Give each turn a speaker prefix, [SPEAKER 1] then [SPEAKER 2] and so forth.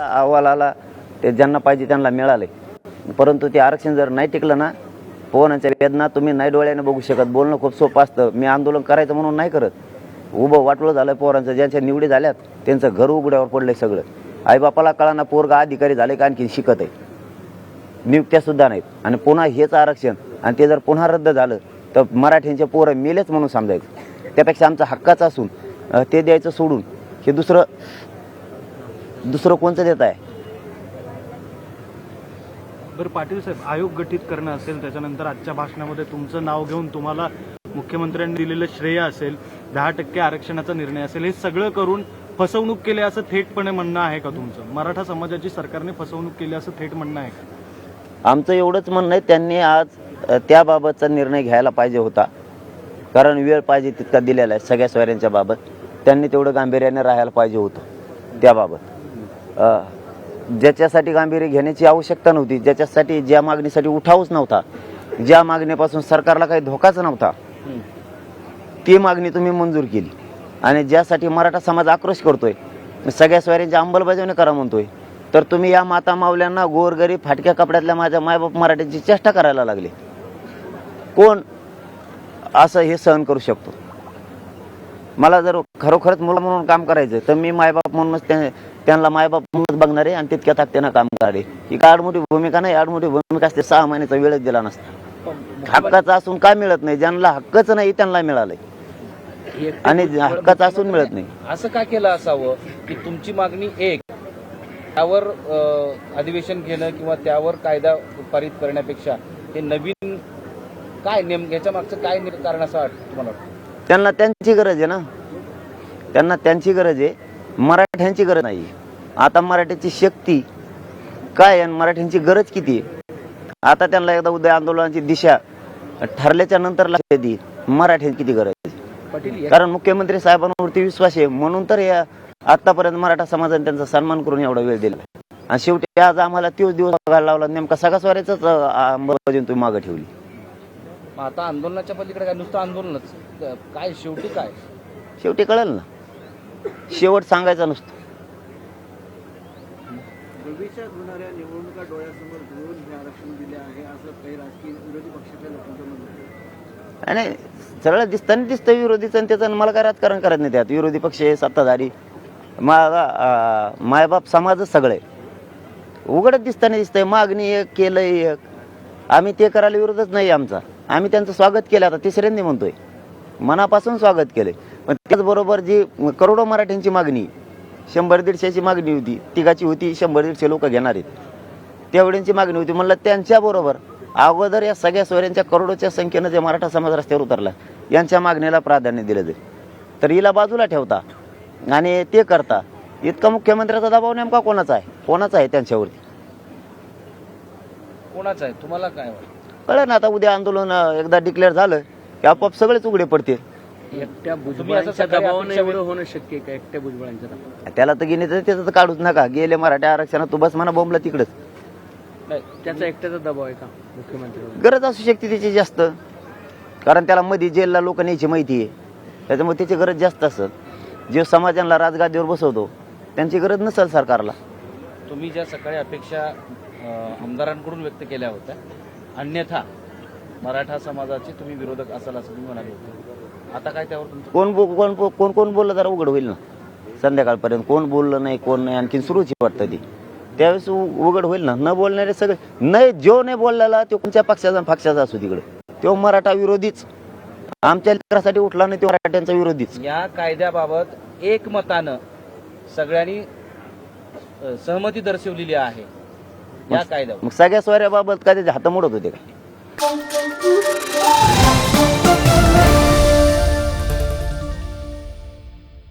[SPEAKER 1] अहवालाला ते ज्यांना पाहिजे त्यांना मिळाले. परंतु ते आरक्षण जर नाही टिकलं ना पोहनाच्या वेदना तुम्ही नाही डोळ्याने बघू शकत. बोलणं खूप सोपं असतं. मी आंदोलन करायचं म्हणून नाही करत. उभं वाटलं झालं पोरांचं. ज्यांच्या निवडी झाल्यात त्यांचं घर उघड्यावर पडलंय सगळं. आईबापाला कळाना पोरगा अधिकारी झाले का आणखी शिकत आहे. नियुक्त्या सुद्धा नाहीत. आणि पुन्हा हेच आरक्षण. आणि ते जर पुन्हा रद्द झालं तर मराठ्यांचे पोरं मेलेच म्हणून समजायचं. त्यापेक्षा आमचा हक्काचं असून ते द्यायचं सोडून हे दुसरं दुसरं कोणतं देत आहे?
[SPEAKER 2] बरं पाटील साहेब आयोग गठीत करणं असेल त्याच्यानंतर आजच्या भाषणामध्ये तुमचं नाव घेऊन तुम्हाला मुख्यमंत्र्यांनी दिलेलं श्रेय असेल दहा टक्के आरक्षणाचा निर्णय असेल हे सगळं करून फसवणूक केली असं थेटपणे म्हणणं आहे का तुमचं? मराठा समाजाची सरकारने फसवणूक केली असं थेट म्हणणं आहे का?
[SPEAKER 1] आमचं एवढंच म्हणणं आहे त्यांनी आज त्याबाबतचा निर्णय घ्यायला पाहिजे होता. कारण वेळ पाहिजे तितका दिलेला आहे सगळ्या स्वाऱ्यांच्या बाबत. त्यांनी तेवढं गांभीर्याने राहायला पाहिजे होतं त्याबाबत. ज्याच्यासाठी गांभीर्य घेण्याची आवश्यकता नव्हती ज्याच्यासाठी ज्या मागणीसाठी उठावच नव्हता ज्या मागणीपासून सरकारला काही धोकाच नव्हता ती मागणी तुम्ही मंजूर केली. आणि ज्यासाठी मराठा समाज आक्रोश करतोय सगळ्या स्वाऱ्यांची अंमलबजावणी करा म्हणतोय तर तुम्ही या माता मावल्यांना गोरगरीब फाटक्या कपड्यातल्या माझ्या मायबाप मराठ्यांची चेष्टा करायला लागली. कोण असं हे सहन करू शकतो? मला जर खरोखरच मुलं म्हणून काम करायचं तर मी मायबाप म्हणूनच त्या- त्यांना मायबाप म्हणूनच बघणार आणि तितक्या ताकदीनं काम करणार ही काय आडमोठी भूमिका नाही आडमोठी भूमिका असते सहा महिन्याचा वेळच दिला नसता. हक्काचा असून काय मिळत नाही ज्यांना हक्कच नाही त्यांना मिळालंय. आणि हक्काचं असून मिळत नाही.
[SPEAKER 3] असं का केलं असावं की तुमची मागणी एक त्यावर अधिवेशन घेणं किंवा त्यावर कायदा पारित करण्यापेक्षा हे नवीन काय नेम याच्या मागचं काय कारण असं वाटतं तुम्हाला?
[SPEAKER 1] त्यांना त्यांची गरज आहे ना. त्यांना त्यांची गरज आहे. मराठ्यांची गरज नाही. आता मराठ्याची शक्ती काय आणि मराठ्यांची गरज किती आहे? आता त्यांना एकदा उद्या आंदोलनाची दिशा ठरल्याच्या नंतर येईल मराठ्यांची किती गरज कारण मुख्यमंत्री साहेबांवरती विश्वास आहे. म्हणून तर या आतापर्यंत मराठा समाजाने त्यांचा सन्मान करून एवढा वेळ दिला. आणि शेवटी आज आम्हाला तोच दिवस बघायला लावला. नेमका सगळ्या स्वाऱ्याच अंमलबजावणी तुम्ही मागे ठेवली.
[SPEAKER 3] आता आंदोलनाच्या पलीकडे काय? नुसतं आंदोलनच. काय शेवटी काय?
[SPEAKER 1] शेवटी कळेल ना. शेवट सांगायचा नसतो.
[SPEAKER 4] भविष्यात होणाऱ्या निवडणुका डोळ्यासमोर घेऊन हे आरक्षण दिले आहे असं काही राजकीय विरोधी पक्षाच्या लोकांचं म्हणणं आहे.
[SPEAKER 1] आणि सरळ दिसताना दिसतं विरोधीचं आणि त्याचं मला काय राजकारण करत नाही त्यात. विरोधी पक्ष आहे सत्ताधारी. माझा मायबाप समाजच सगळे. उघडच दिसताना दिसतंय मागणी एक केलंय एक. आम्ही ते करायला विरोधच नाही आमचा. आम्ही त्यांचं स्वागत केलं. आता तिसऱ्यांदा म्हणतोय. मनापासून स्वागत केलंय. पण त्याचबरोबर जी करोडो मराठ्यांची मागणी शंभर दीडशेची मागणी होती तिघाची होती शंभर दीडशे लोक घेणार आहेत. तेवढ्यांची मागणी होती. म्हणलं त्यांच्याबरोबर अगोदर या सगळ्या सोयऱ्यांच्या करोडोच्या संख्येनं जे मराठा समाज रस्त्यावर उतरला यांच्या मागणीला प्राधान्य दिलं जाईल. तर हिला बाजूला ठेवता आणि ते करता इतका मुख्यमंत्र्याचा दबाव नेमका कोणाचा आहे? कोणाचा आहे त्यांच्यावरती?
[SPEAKER 3] कोणाचं आहे? तुम्हाला काय
[SPEAKER 1] कळलं ना आता उद्या आंदोलन एकदा डिक्लेअर झालं की आपोआप सगळेच उघडे पडतील.
[SPEAKER 4] एकट्या भुजबळांच्या दबावानं एवढं होणं शक्य आहे का? एकट्या भुजबळांच्या?
[SPEAKER 1] त्याला तर गिने तर त्याचं तर काढूच नका. गेले मराठा आरक्षणात तू बस म्हणा बोंबला तिकडच.
[SPEAKER 4] त्याचा एकट्याचा दबाव आहे का मुख्यमंत्र्यांवर
[SPEAKER 1] गरज असू शकते त्याची जास्त. कारण त्याला मध्ये जेलला लोक न्यायची माहिती आहे. त्याच्यामुळे त्याची गरज जास्त असत. जे समाजाला राजगादीवर बसवतो त्यांची गरज नसेल सरकारला.
[SPEAKER 3] तुम्ही ज्या सकाळी अपेक्षा आमदारांकडून व्यक्त केल्या होत्या अन्यथा मराठा समाजाचे तुम्ही विरोधक असाल असं तुम्ही म्हणाले होते. आता काय त्यावर तुमचं?
[SPEAKER 1] कोण बो- कोण कोण- कोण कोण बोललं जरा उघड होईल ना. संध्याकाळपर्यंत कोण बोललं नाही कोण नाही आणखीन सुरूच वाटतं ती. त्यावेळेस उ- उघड होईल ना. न बोलणारे सगळे नाही जो नाही बोललेला तो कोणत्या पक्षाचा आणि पक्षाचा असू तिकडे. तो मराठा विरोधीच. आमच्या लेकरासाठी उठला नाही तो मराठ्यांचा विरोधीच.
[SPEAKER 3] या कायद्याबाबत एकमतानं सगळ्यांनी अ, सहमती दर्शवलेली आहे. या कायद्यावर.
[SPEAKER 1] मग सगळ्या स्वाऱ्याबाबत काय त्याचे हात मोडत होते का